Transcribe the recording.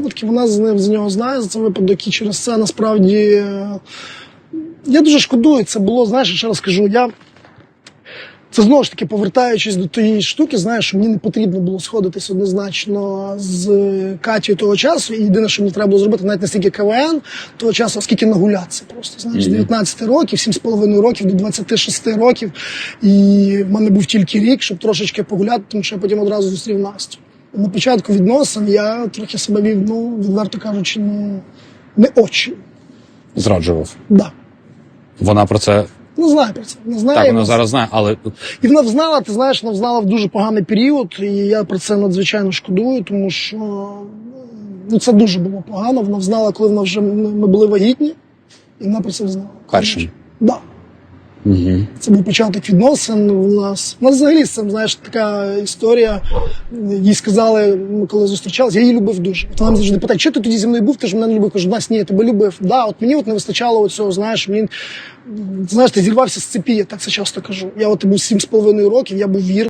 випадків. Вона з ним з нього знає за цей випадок, і через це насправді е, я дуже шкодую. Це було, знаєш, ще раз кажу, я. Це знову ж таки повертаючись до тієї штуки, знаєш, що мені не потрібно було сходитись однозначно з Катєю того часу. І єдине, що мені треба було зробити, навіть не стільки КВН того часу, а скільки нагулятися. Просто знаєш, з 19 років, 7,5 років до 26 років. І в мене був тільки рік, щоб трошечки погуляти, тому що я потім одразу зустрів Настю. На початку відносин я трохи себе вів, ну, відверто кажучи, не, не очі. Зраджував. Да. Вона про це Не знаю про це. Не знаю. так, вона зараз знає, але І вона взнала, ти знаєш, вона взнала в дуже поганий період, і я про це надзвичайно шкодую, тому що ну, це дуже було погано. Вона взнала, коли вона вже ми були вагітні, і вона про це взнала. першим. Да. Угу. Це був початок відносин у нас. У нас взагалі з знаєш, така історія. Їй сказали, ми коли зустрічалися, я її любив дуже. От вона завжди питає, що ти тоді зі мною був? Ти ж мене не любив. Кажу, нас ні, я тебе любив. Да, от мені от не вистачало цього, знаєш, мені знаєш, ти зірвався з цепі, я так це часто кажу. Я от був сім з половиною років, я був вірний.